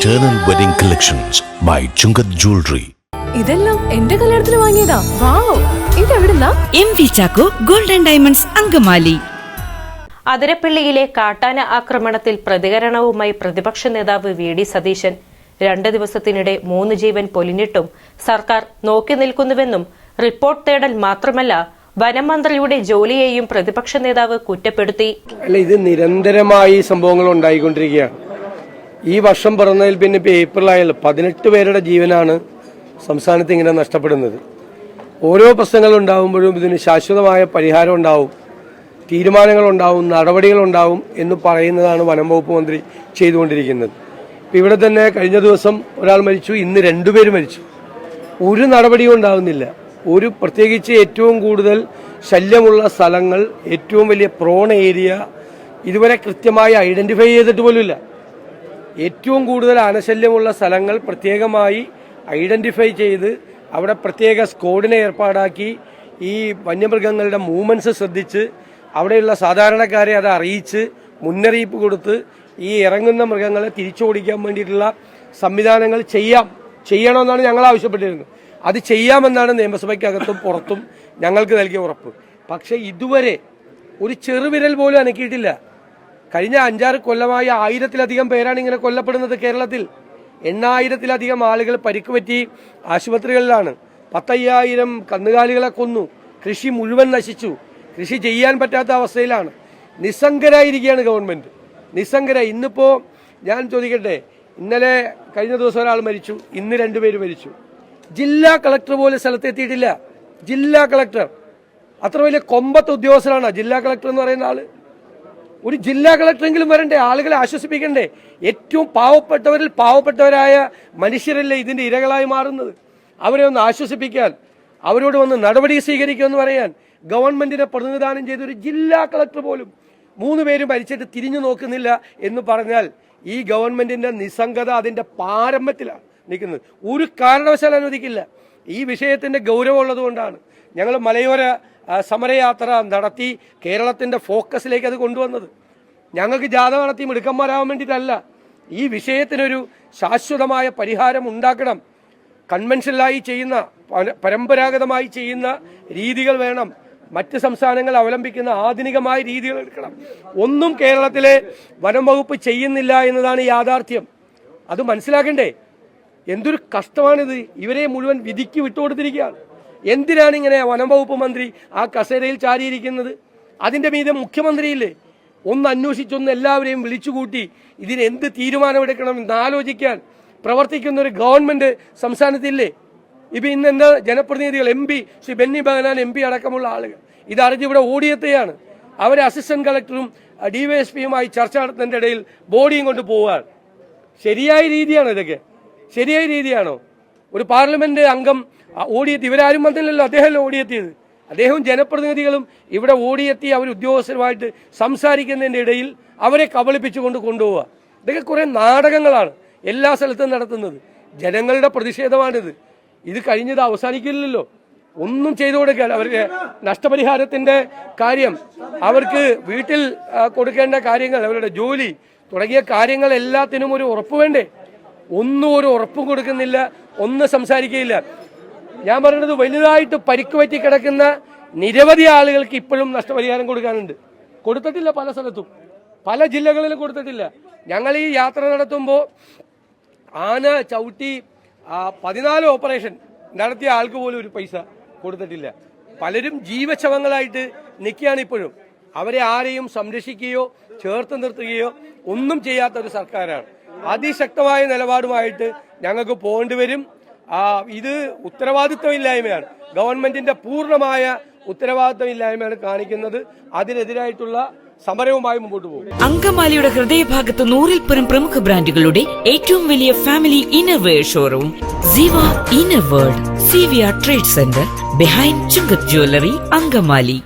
Eternal Wedding Collections by Chungath Jewelry. ഇതെല്ലാം എന്റെ കല്യാണത്തിന് വാങ്ങിയതാ. Wow ഇതെവിടുന്നാ? M V Chacko golden diamonds Angamaly. അതിരപ്പള്ളിയിലെ കാട്ടാന ആക്രമണത്തിൽ പ്രതികരണവുമായി പ്രതിപക്ഷ നേതാവ് വി ഡി സതീശൻ. രണ്ട് ദിവസത്തിനിടെ മൂന്ന് ജീവൻ പൊലിഞ്ഞിട്ടും സർക്കാർ നോക്കി നിൽക്കുന്നുവെന്നും റിപ്പോർട്ട് തേടൽ മാത്രമല്ല വനമന്ത്രിയുടെ ജോലിയെയും പ്രതിപക്ഷ നേതാവ് കുറ്റപ്പെടുത്തി. അല്ല ഇത് നിരന്തരമായി സംഭവങ്ങൾ ഉണ്ടായിക്കൊണ്ടിരിക്കുകയാണ്. ഈ വർഷം പിറന്നതിൽ പിന്നെ ഇപ്പോൾ ഏപ്രിൽ ആയാലും പതിനെട്ട് പേരുടെ ജീവനാണ് സംസ്ഥാനത്ത് ഇങ്ങനെ നഷ്ടപ്പെടുന്നത്. ഓരോ പ്രശ്നങ്ങൾ ഉണ്ടാകുമ്പോഴും ഇതിന് ശാശ്വതമായ പരിഹാരം ഉണ്ടാവും തീരുമാനങ്ങളുണ്ടാവും നടപടികളുണ്ടാവും എന്ന് പറയുന്നതാണ് വനം വകുപ്പ് മന്ത്രി ചെയ്തുകൊണ്ടിരിക്കുന്നത്. ഇപ്പം ഇവിടെ തന്നെ കഴിഞ്ഞ ദിവസം ഒരാൾ മരിച്ചു ഇന്ന് രണ്ടുപേര് മരിച്ചു. ഒരു നടപടിയും ഉണ്ടാകുന്നില്ല ഒരു പ്രത്യേകിച്ച് ഏറ്റവും കൂടുതൽ ശല്യമുള്ള സ്ഥലങ്ങൾ ഏറ്റവും വലിയ പ്രോൺ ഏരിയ ഇതുവരെ കൃത്യമായി ഐഡന്റിഫൈ ചെയ്തിട്ട് പോലുമില്ല. ഏറ്റവും കൂടുതൽ ആനശല്യമുള്ള സ്ഥലങ്ങൾ പ്രത്യേകമായി ഐഡന്റിഫൈ ചെയ്ത് അവിടെ പ്രത്യേക സ്ക്വാഡിനെ ഏർപ്പാടാക്കി ഈ വന്യമൃഗങ്ങളുടെ മൂവ്മെന്റ്സ് ശ്രദ്ധിച്ച് അവിടെയുള്ള സാധാരണക്കാരെ അത് അറിയിച്ച് മുന്നറിയിപ്പ് കൊടുത്ത് ഈ ഇറങ്ങുന്ന മൃഗങ്ങളെ തിരിച്ചോടിക്കാൻ വേണ്ടിയിട്ടുള്ള സംവിധാനങ്ങൾ ചെയ്യാം. ചെയ്യണമെന്നാണ് ഞങ്ങൾ ആവശ്യപ്പെട്ടിരുന്നത്. അത് ചെയ്യാമെന്നാണ് നിയമസഭയ്ക്കകത്തും പുറത്തും ഞങ്ങൾക്ക് നൽകിയ ഉറപ്പ്. പക്ഷേ ഇതുവരെ ഒരു ചെറുവിരൽ പോലും അനക്കിയിട്ടില്ല. കഴിഞ്ഞ അഞ്ചാറ് കൊല്ലമായി ആയിരത്തിലധികം പേരാണ് ഇങ്ങനെ കൊല്ലപ്പെടുന്നത് കേരളത്തിൽ. എണ്ണായിരത്തിലധികം ആളുകൾ പരിക്ക് പറ്റി ആശുപത്രികളിലാണ്. പത്തയ്യായിരം കന്നുകാലികളെ കൊന്നു. കൃഷി മുഴുവൻ നശിച്ചു. കൃഷി ചെയ്യാൻ പറ്റാത്ത അവസ്ഥയിലാണ്. നിസ്സംഗരായിരിക്കുകയാണ് ഗവൺമെന്റ് നിസ്സംഗര ഇന്നിപ്പോൾ ഞാൻ ചോദിക്കട്ടെ ഇന്നലെ കഴിഞ്ഞ ദിവസം ഒരാൾ മരിച്ചു. ഇന്ന് രണ്ടുപേര് മരിച്ചു. ജില്ലാ കളക്ടർ പോലും സ്ഥലത്തെത്തിയിട്ടില്ല. ജില്ലാ കളക്ടർ. അത്ര വലിയ കൊമ്പത്ത് ഉദ്യോഗസ്ഥനാണ് ജില്ലാ കളക്ടർ എന്ന് പറയുന്ന ആൾ. ഒരു ജില്ലാ കളക്ടറെങ്കിലും വരണ്ടേ? ആളുകളെ ആശ്വസിപ്പിക്കണ്ടേ? ഏറ്റവും പാവപ്പെട്ടവരിൽ പാവപ്പെട്ടവരായ മനുഷ്യരല്ലേ ഇതിന്റെ ഇരകളായി മാറുന്നത്? അവരെ ഒന്ന് ആശ്വസിപ്പിക്കാൻ അവരോട് വന്ന് നടപടി സ്വീകരിക്കുമെന്ന് പറയാൻ ഗവൺമെന്റിനെ പ്രതിനിധാനം ചെയ്ത ഒരു ജില്ലാ കളക്ടർ പോലും മൂന്ന് പേരും ഭരിച്ചിട്ട് തിരിഞ്ഞു നോക്കുന്നില്ല എന്ന് പറഞ്ഞാൽ ഈ ഗവൺമെന്റിന്റെ നിസ്സംഗത അതിന്റെ പാരമ്പത്തിലാണ് നിൽക്കുന്നത്. ഒരു കാരണവശാലും അനുവദിക്കില്ല. ഈ വിഷയത്തിന്റെ ഗൗരവമുള്ളത് കൊണ്ടാണ്. ഞങ്ങൾ മലയോര സമരയാത്ര നടത്തി കേരളത്തിന്റെ ഫോക്കസിലേക്ക് അത് കൊണ്ടുവന്നത്. ഞങ്ങൾക്ക് ജാഥ നടത്തി മിടുക്കന്മാരാകാൻ വേണ്ടിയിട്ടല്ല. ഈ വിഷയത്തിനൊരു ശാശ്വതമായ പരിഹാരം ഉണ്ടാക്കണം. കൺവെൻഷനിലായി ചെയ്യുന്ന പരമ്പരാഗതമായി ചെയ്യുന്ന രീതികൾ വേണം. മറ്റ് സംസ്ഥാനങ്ങൾ അവലംബിക്കുന്ന ആധുനികമായ രീതികൾ എടുക്കണം. ഒന്നും കേരളത്തിലെ വനം വകുപ്പ് ചെയ്യുന്നില്ല എന്നതാണ് യാഥാർത്ഥ്യം. അത് മനസ്സിലാക്കണ്ടേ? എന്തൊരു കഷ്ടമാണിത്. ഇവരെ മുഴുവൻ വിധിക്ക് വിട്ടുകൊടുത്തിരിക്കുകയാണ്. എന്തിനാണ് ഇങ്ങനെ വനംവകുപ്പ് മന്ത്രി ആ കസേരയിൽ ചാരിയിരിക്കുന്നത്? അതിന്റെ മീതെ മുഖ്യമന്ത്രിയില്ലേ? ഒന്ന് അന്വേഷിച്ചൊന്ന് എല്ലാവരെയും വിളിച്ചുകൂട്ടി ഇതിനെന്ത് തീരുമാനമെടുക്കണം എന്ന് ആലോചിക്കാൻ പ്രവർത്തിക്കുന്ന ഒരു ഗവൺമെന്റ് സംസ്ഥാനത്തില്ലേ? ഇപ്പൊ ഇന്ന് എന്താ ജനപ്രതിനിധികൾ M P Shri Benny Behanan M P അടക്കമുള്ള ആളുകൾ. ഇതറിഞ്ഞ് ഇവിടെ ഓടിയെത്തുകയാണ്. അവരെ അസിസ്റ്റന്റ് കളക്ടറും ഡിവൈഎസ്പിയുമായി ചർച്ച നടത്തുന്നതിന്റെ ഇടയിൽ ബോഡിയും കൊണ്ട് പോവുകയാണ്. ശരിയായ രീതിയാണോ ഇതൊക്കെ? ശരിയായ രീതിയാണോ? ഒരു പാർലമെന്റ് അംഗം ഓടിയെത്തി. ഇവരാരും വന്നില്ലല്ലോ അദ്ദേഹമല്ലോ ഓടിയെത്തിയത്? അദ്ദേഹവും ജനപ്രതിനിധികളും ഇവിടെ ഓടിയെത്തി അവർ ഉദ്യോഗസ്ഥരുമായിട്ട് സംസാരിക്കുന്നതിന്റെ ഇടയിൽ അവരെ കബളിപ്പിച്ചുകൊണ്ട് കൊണ്ടുപോവുക. ഇതൊക്കെ കുറേ നാടകങ്ങളാണ് എല്ലാ സ്ഥലത്തും നടത്തുന്നത്. ജനങ്ങളുടെ പ്രതിഷേധമാണിത്. ഇത് കഴിഞ്ഞത് അവസാനിക്കില്ലല്ലോ. ഒന്നും ചെയ്തു കൊടുക്കാൻ അവർക്ക് നഷ്ടപരിഹാരത്തിന്റെ കാര്യം അവർക്ക് വീട്ടിൽ കൊടുക്കേണ്ട കാര്യങ്ങൾ അവരുടെ ജോലി തുടങ്ങിയ കാര്യങ്ങൾ എല്ലാത്തിനും ഒരു ഉറപ്പ് വേണ്ടേ? ഒന്നും ഒരു ഉറപ്പും കൊടുക്കുന്നില്ല. ഒന്നും സംസാരിക്കുകയില്ല. ഞാൻ പറയുന്നത് വലുതായിട്ട് പരിക്ക് പറ്റി കിടക്കുന്ന നിരവധി ആളുകൾക്ക് ഇപ്പോഴും നഷ്ടപരിഹാരം കൊടുക്കാനുണ്ട്. കൊടുത്തിട്ടില്ല പല സ്ഥലത്തും. പല ജില്ലകളിലും കൊടുത്തിട്ടില്ല. ഞങ്ങൾ ഈ യാത്ര നടത്തുമ്പോൾ ആന ചവിട്ടി പതിനാല് ഓപ്പറേഷൻ നടത്തിയ ആൾക്ക് പോലും ഒരു പൈസ കൊടുത്തിട്ടില്ല. പലരും ജീവശവങ്ങളായിട്ട് നിൽക്കുകയാണ് ഇപ്പോഴും. അവരെ ആരെയും സംരക്ഷിക്കുകയോ ചേർത്ത് നിർത്തുകയോ ഒന്നും ചെയ്യാത്ത ഒരു സർക്കാരാണ്. അതിശക്തമായ നിലപാടുമായിട്ട് ഞങ്ങൾക്ക് പോകേണ്ടി വരും. ഇത് ഉത്തരവാദിത്വമില്ലായ്മയാണ്. ഗവൺമെന്റിന്റെ പൂർണമായ ഉത്തരവാദിത്വമില്ലായ്മയാണ് കാണിക്കുന്നത്. അതിനെതിരായിട്ടുള്ള സമരവുമായി മുമ്പോട്ട് പോകും. അങ്കമാലിയുടെ ഹൃദയഭാഗത്ത് നൂറിൽ പരം പ്രമുഖ ബ്രാൻഡുകളുടെ ഏറ്റവും വലിയ family innerwear showroom Jeeva inner world C V R trade centre behind Chungath jewellery Angamaly.